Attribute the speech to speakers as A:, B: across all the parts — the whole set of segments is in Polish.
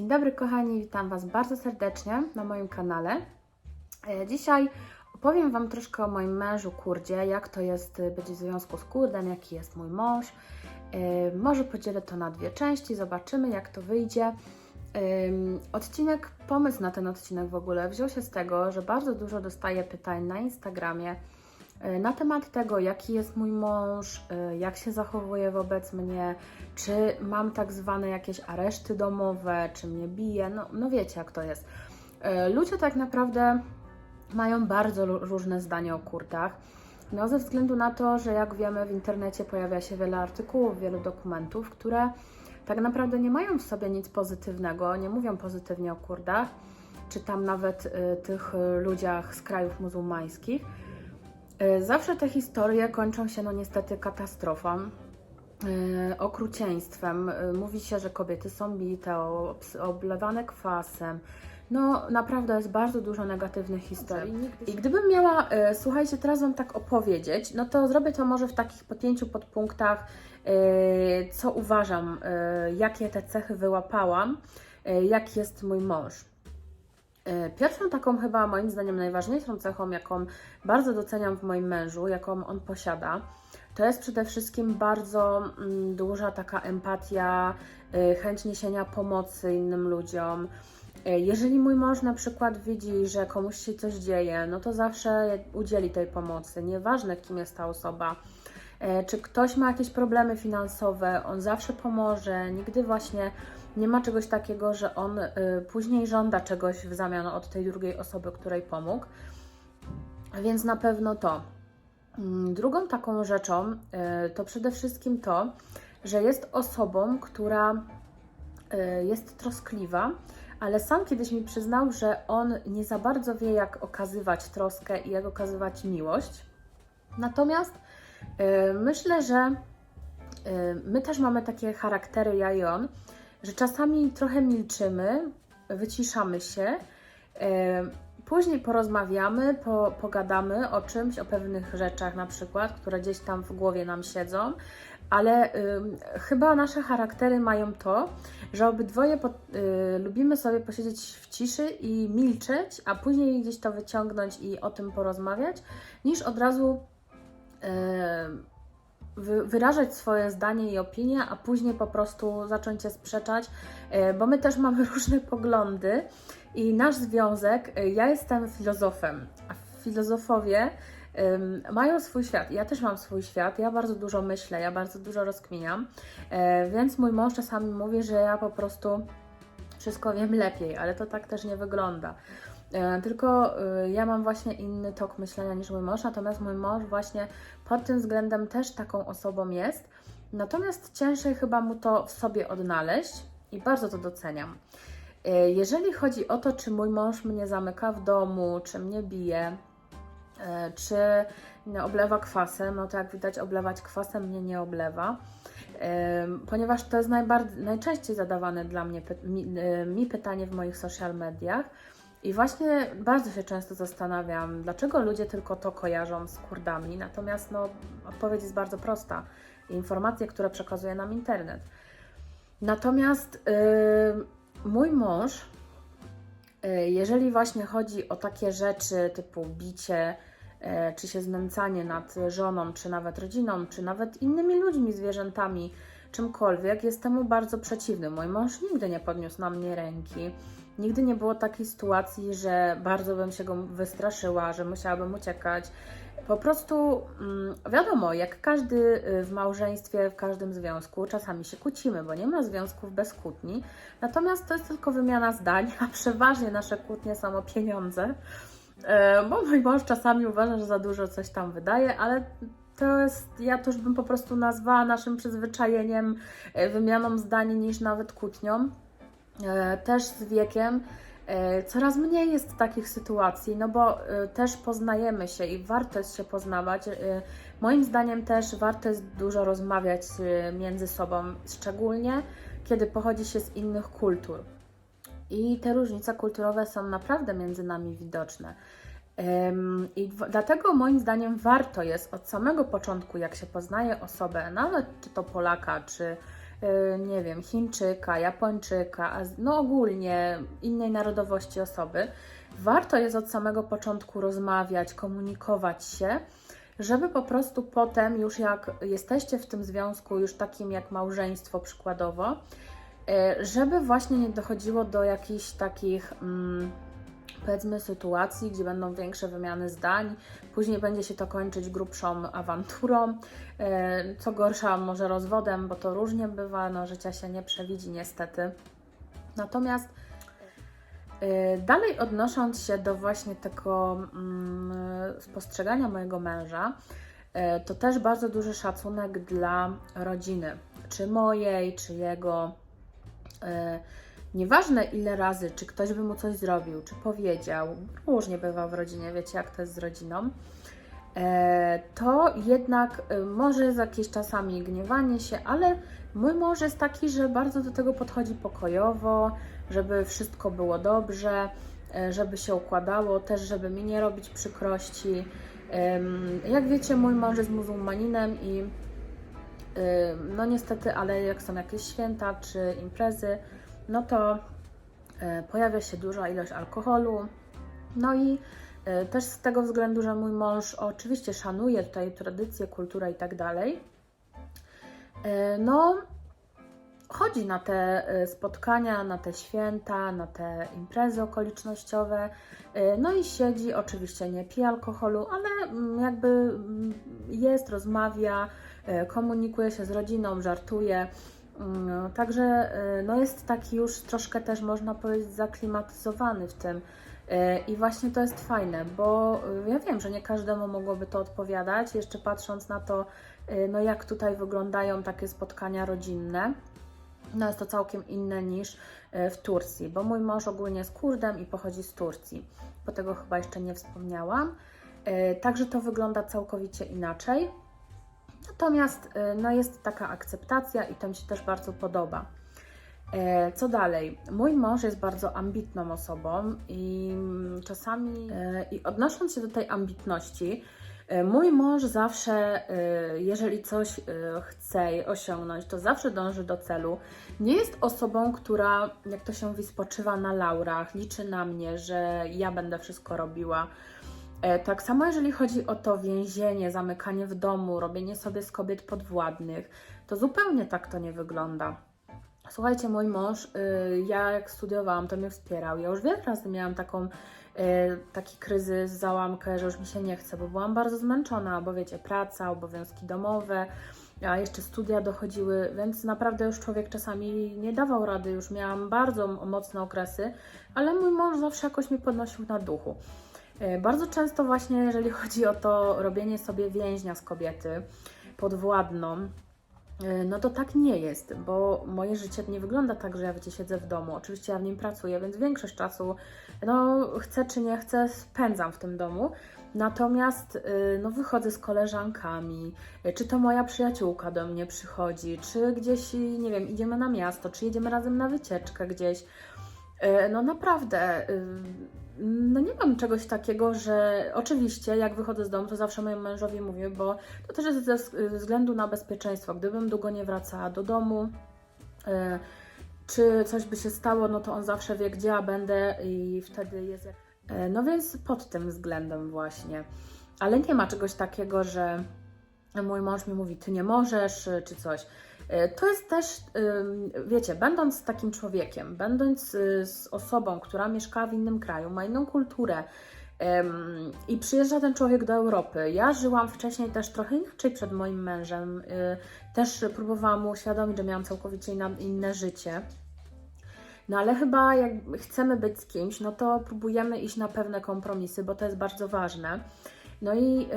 A: Dzień dobry kochani, witam Was bardzo serdecznie na moim kanale. E, Dzisiaj opowiem Wam troszkę o moim mężu kurdzie, jak to jest y, być w związku z kurdem, jaki jest mój mąż. E, Może podzielę to na dwie części, zobaczymy jak to wyjdzie. Odcinek, pomysł na ten odcinek w ogóle wziął się z tego, że bardzo dużo dostaję pytań na Instagramie na temat tego, jaki jest mój mąż, y, jak się zachowuje wobec mnie, czy mam tak zwane jakieś areszty domowe, czy mnie bije. No, no wiecie, jak to jest. Y, Ludzie tak naprawdę mają bardzo różne zdanie o kurtach. No, ze względu na to, że jak wiemy, w internecie pojawia się wiele artykułów, wielu dokumentów, które tak naprawdę nie mają w sobie nic pozytywnego, nie mówią pozytywnie o Kurdach, czy tam nawet y, tych y, ludziach z krajów muzułmańskich. Y, zawsze te historie kończą się no niestety katastrofą, y, okrucieństwem. Y, mówi się, że kobiety są bite, oblewane kwasem. No naprawdę jest bardzo dużo negatywnych historii. I gdybym miała, słuchajcie, teraz Wam tak opowiedzieć, no to zrobię to może w takich po pięciu podpunktach, co uważam, jakie te cechy wyłapałam, jak jest mój mąż. Y, Pierwszą taką chyba moim zdaniem najważniejszą cechą, jaką bardzo doceniam w moim mężu, jaką on posiada, to jest przede wszystkim bardzo mm, duża taka empatia, y, chęć niesienia pomocy innym ludziom. Y, Jeżeli mój mąż na przykład widzi, że komuś się coś dzieje, no to zawsze udzieli tej pomocy, nieważne kim jest ta osoba. E, Czy ktoś ma jakieś problemy finansowe, on zawsze pomoże. Nigdy właśnie nie ma czegoś takiego, że on y, później żąda czegoś w zamian od tej drugiej osoby, której pomógł. Więc na pewno to. Mm, Drugą taką rzeczą y, to przede wszystkim to, że jest osobą, która jest troskliwa, ale sam kiedyś mi przyznał, że on nie za bardzo wie, jak okazywać troskę i jak okazywać miłość. Natomiast myślę, że y, my też mamy takie charaktery, ja i on, że czasami trochę milczymy, wyciszamy się, y, później porozmawiamy, po, pogadamy o czymś, o pewnych rzeczach na przykład, które gdzieś tam w głowie nam siedzą, ale y, chyba nasze charaktery mają to, że obydwoje po, y, lubimy sobie posiedzieć w ciszy i milczeć, a później gdzieś to wyciągnąć i o tym porozmawiać, niż od razu wyrażać swoje zdanie i opinie, a później po prostu zacząć się sprzeczać, y, bo my też mamy różne poglądy i nasz związek, y, ja jestem filozofem, a filozofowie mają swój świat. Ja też mam swój świat, ja bardzo dużo myślę, ja bardzo dużo rozkminiam, więc mój mąż czasami mówi, że ja po prostu wszystko wiem lepiej, ale to tak też nie wygląda. E, Tylko y, ja mam właśnie inny tok myślenia niż mój mąż, natomiast mój mąż właśnie pod tym względem też taką osobą jest. Natomiast ciężej chyba mu to w sobie odnaleźć i bardzo to doceniam. E, Jeżeli chodzi o to, czy mój mąż mnie zamyka w domu, czy mnie bije, e, czy oblewa kwasem, no to jak widać, oblewać kwasem mnie nie oblewa, ponieważ to jest najbardziej, najczęściej zadawane dla mnie mi, e, mi pytanie w moich social mediach. I właśnie bardzo się często zastanawiam, dlaczego ludzie tylko to kojarzą z Kurdami, natomiast no, odpowiedź jest bardzo prosta. Informacje, które przekazuje nam internet. Natomiast y, mój mąż, y, jeżeli właśnie chodzi o takie rzeczy typu bicie, y, czy się znęcanie nad żoną, czy nawet rodziną, czy nawet innymi ludźmi, zwierzętami, czymkolwiek, jest temu bardzo przeciwny. Mój mąż nigdy nie podniósł na mnie ręki. Nigdy nie było takiej sytuacji, że bardzo bym się go wystraszyła, że musiałabym uciekać. Po prostu mm, wiadomo, jak każdy y, w małżeństwie, w każdym związku, czasami się kłócimy, bo nie ma związków bez kłótni. Natomiast to jest tylko wymiana zdań, a przeważnie nasze kłótnie są o pieniądze. E, Bo mój mąż czasami uważa, że za dużo coś tam wydaje, ale to jest, ja to już bym po prostu nazwała naszym przyzwyczajeniem, e, wymianą zdań niż nawet kłótnią. E, Też z wiekiem e, coraz mniej jest takich sytuacji, no bo e, też poznajemy się i warto jest się poznawać. Moim zdaniem też warto jest dużo rozmawiać między sobą, szczególnie kiedy pochodzi się z innych kultur. I te różnice kulturowe są naprawdę między nami widoczne. I dlatego moim zdaniem warto jest od samego początku, jak się poznaje osobę, nawet czy to Polaka, czy nie wiem, Chińczyka, Japończyka, no ogólnie innej narodowości osoby, warto jest od samego początku rozmawiać, komunikować się, żeby po prostu potem, już jak jesteście w tym związku, już takim jak małżeństwo przykładowo, y, żeby właśnie nie dochodziło do jakichś takich. Mm, powiedzmy sytuacji, gdzie będą większe wymiany zdań, później będzie się to kończyć grubszą awanturą, e, co gorsza może rozwodem, bo to różnie bywa, no życia się nie przewidzi niestety. Natomiast e, dalej odnosząc się do właśnie tego mm, spostrzegania mojego męża, e, to też bardzo duży szacunek dla rodziny, czy mojej, czy jego. Nieważne ile razy, czy ktoś by mu coś zrobił, czy powiedział, różnie bywa w rodzinie, wiecie jak to jest z rodziną, e, to jednak e, może jest jakieś czasami gniewanie się, ale mój mąż jest taki, że bardzo do tego podchodzi pokojowo, żeby wszystko było dobrze, e, żeby się układało, też żeby mi nie robić przykrości. Jak wiecie, mój mąż jest muzułmaninem i no niestety, ale jak są jakieś święta czy imprezy, no to e, pojawia się duża ilość alkoholu. No i e, też z tego względu, że mój mąż oczywiście szanuje tutaj tradycję, kulturę i tak dalej, e, no chodzi na te spotkania, na te święta, na te imprezy okolicznościowe, no i siedzi, oczywiście nie pije alkoholu, ale mm, jakby mm, jest, rozmawia, komunikuje się z rodziną, żartuje. Mm, Także y, no jest taki już troszkę też można powiedzieć zaklimatyzowany w tym. Y, I właśnie to jest fajne, bo y, ja wiem, że nie każdemu mogłoby to odpowiadać, jeszcze patrząc na to, no jak tutaj wyglądają takie spotkania rodzinne. No jest to całkiem inne niż w Turcji, bo mój mąż ogólnie jest Kurdem i pochodzi z Turcji. Bo tego chyba jeszcze nie wspomniałam. Także to wygląda całkowicie inaczej. Natomiast y, no, jest taka akceptacja i to mi się też bardzo podoba. E, Co dalej? Mój mąż jest bardzo ambitną osobą i mm, czasami, e, i odnosząc się do tej ambitności, e, mój mąż zawsze, e, jeżeli coś e, chce osiągnąć, to zawsze dąży do celu. Nie jest osobą, która, jak to się mówi, spoczywa na laurach, liczy na mnie, że ja będę wszystko robiła. E, Tak samo jeżeli chodzi o to więzienie, zamykanie w domu, robienie sobie z kobiet podwładnych, to zupełnie tak to nie wygląda. Słuchajcie, mój mąż, y, ja jak studiowałam, to mnie wspierał. Ja już wiele razy miałam taką, y, taki kryzys, załamkę, że już mi się nie chce, bo byłam bardzo zmęczona, bo wiecie, praca, obowiązki domowe, a jeszcze studia dochodziły, więc naprawdę już człowiek czasami nie dawał rady, już miałam bardzo mocne okresy, ale mój mąż zawsze jakoś mi podnosił na duchu. E, Bardzo często właśnie, jeżeli chodzi o to robienie sobie więźnia z kobiety podwładną, e, no to tak nie jest, bo moje życie nie wygląda tak, że ja wiecie, siedzę w domu. Oczywiście ja w nim pracuję, więc większość czasu, no chcę czy nie chcę, spędzam w tym domu. Natomiast y, no, wychodzę z koleżankami, czy to moja przyjaciółka do mnie przychodzi, czy gdzieś, nie wiem, idziemy na miasto, czy jedziemy razem na wycieczkę gdzieś. E, No naprawdę, no nie mam czegoś takiego, że oczywiście jak wychodzę z domu, to zawsze mojemu mężowi mówię, bo to też jest ze wz- względu na bezpieczeństwo. Gdybym długo nie wracała do domu, e, czy coś by się stało, no to on zawsze wie, gdzie ja będę i wtedy jest. E, No więc pod tym względem właśnie. Ale nie ma czegoś takiego, że mój mąż mi mówi, ty nie możesz, czy coś. Y, To jest też, wiecie, będąc takim człowiekiem, będąc y, z osobą, która mieszka w innym kraju, ma inną kulturę i przyjeżdża ten człowiek do Europy. Ja żyłam wcześniej też trochę inaczej przed moim mężem. y, Też próbowałam mu uświadomić, że miałam całkowicie inne życie. No ale chyba jak chcemy być z kimś, no to próbujemy iść na pewne kompromisy, bo to jest bardzo ważne. No i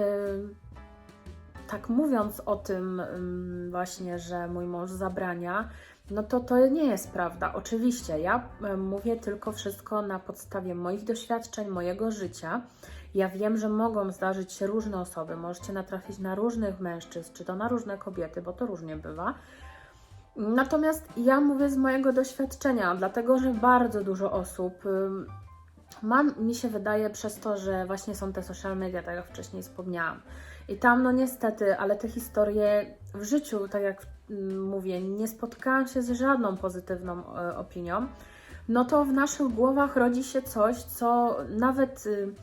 A: tak mówiąc o tym ym, właśnie, że mój mąż zabrania, no to to nie jest prawda. Oczywiście, ja mówię tylko wszystko na podstawie moich doświadczeń, mojego życia. Ja wiem, że mogą zdarzyć się różne osoby, możecie natrafić na różnych mężczyzn, czy to na różne kobiety, bo to różnie bywa. Natomiast ja mówię z mojego doświadczenia, dlatego że bardzo dużo osób mam, mi się wydaje, przez to, że właśnie są te social media, tak jak wcześniej wspomniałam. I tam, no niestety, ale te historie w życiu, tak jak mm, mówię, nie spotkałam się z żadną pozytywną e, opinią. No to w naszych głowach rodzi się coś, co nawet y,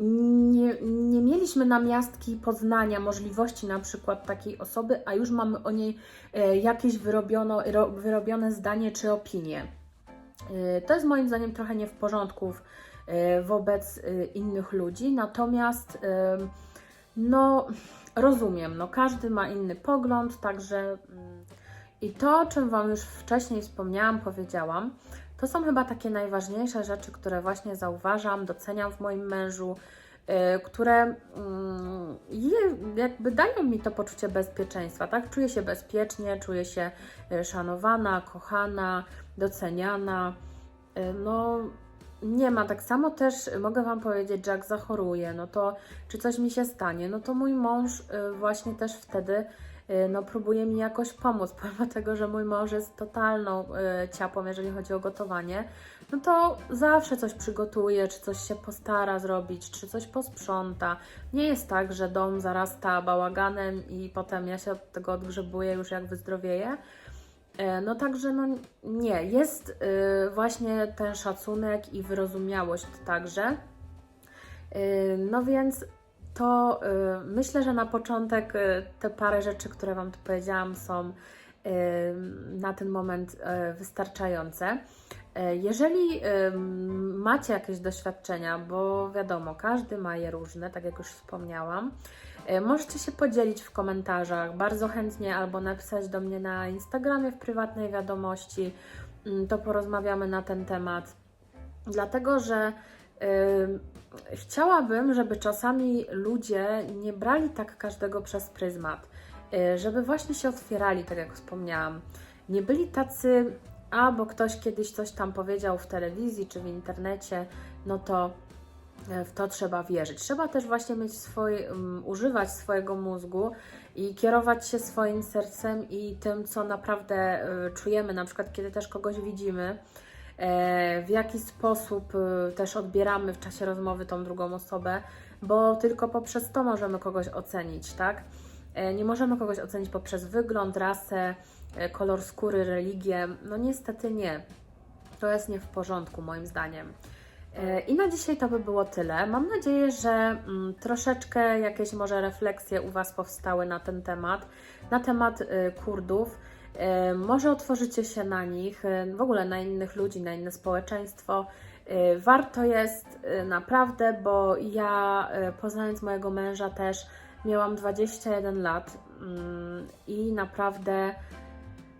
A: nie, nie mieliśmy namiastki poznania możliwości na przykład takiej osoby, a już mamy o niej e, jakieś wyrobiono, ro, wyrobione zdanie czy opinię. E, To jest moim zdaniem trochę nie w porządku e, wobec e, innych ludzi, natomiast no rozumiem, no każdy ma inny pogląd, także mm, i to, o czym Wam już wcześniej wspomniałam, powiedziałam, to są chyba takie najważniejsze rzeczy, które właśnie zauważam, doceniam w moim mężu, y, które mm, jakby dają mi to poczucie bezpieczeństwa, tak? Czuję się bezpiecznie, czuję się y, szanowana, kochana, doceniana. Y, No, nie ma. Tak samo też y, mogę Wam powiedzieć, że jak zachoruję, no to czy coś mi się stanie, no to mój mąż y, właśnie też wtedy y, no, próbuje mi jakoś pomóc, pomimo tego, że mój mąż jest totalną y, ciapą, jeżeli chodzi o gotowanie, no to zawsze coś przygotuje, czy coś się postara zrobić, czy coś posprząta. Nie jest tak, że dom zarasta bałaganem i potem ja się od tego odgrzebuję już jak wyzdrowieję. E, No także no nie, jest właśnie ten szacunek i wyrozumiałość także. No więc to y, myślę, że na początek y, te parę rzeczy, które Wam tu powiedziałam, są y, na ten moment wystarczające. Jeżeli macie jakieś doświadczenia, bo wiadomo, każdy ma je różne, tak jak już wspomniałam, możecie się podzielić w komentarzach bardzo chętnie albo napisać do mnie na Instagramie w prywatnej wiadomości. Mm, To porozmawiamy na ten temat. Dlatego, że Chciałabym, żeby czasami ludzie nie brali tak każdego przez pryzmat, y, żeby właśnie się otwierali, tak jak wspomniałam. Nie byli tacy, a bo ktoś kiedyś coś tam powiedział w telewizji czy w internecie, no to y, w to trzeba wierzyć. Trzeba też właśnie mieć swój, um, używać swojego mózgu i kierować się swoim sercem i tym, co naprawdę y, czujemy, na przykład kiedy też kogoś widzimy w jaki sposób e, też odbieramy w czasie rozmowy tą drugą osobę, bo tylko poprzez to możemy kogoś ocenić, tak? E, Nie możemy kogoś ocenić poprzez wygląd, rasę, e, kolor skóry, religię. No niestety nie. To jest nie w porządku, moim zdaniem. E, I na dzisiaj to by było tyle. Mam nadzieję, że mm, troszeczkę jakieś może refleksje u Was powstały na ten temat, na temat Kurdów. Może otworzycie się na nich, w ogóle na innych ludzi, na inne społeczeństwo. Warto jest naprawdę, bo ja e, poznając mojego męża też miałam 21 lat mm, i naprawdę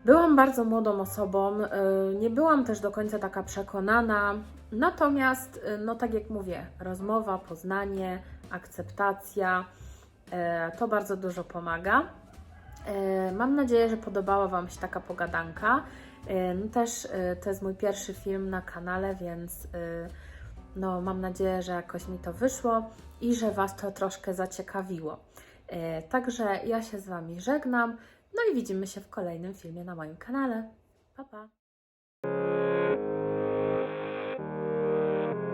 A: byłam bardzo młodą osobą. e, Nie byłam też do końca taka przekonana. Natomiast, e, no tak jak mówię, rozmowa, poznanie, akceptacja to bardzo dużo pomaga. E, Mam nadzieję, że podobała Wam się taka pogadanka. E, No też e, to jest mój pierwszy film na kanale, więc no, mam nadzieję, że jakoś mi to wyszło i że Was to troszkę zaciekawiło. Także ja się z Wami żegnam. No i widzimy się w kolejnym filmie na moim kanale. Pa, pa!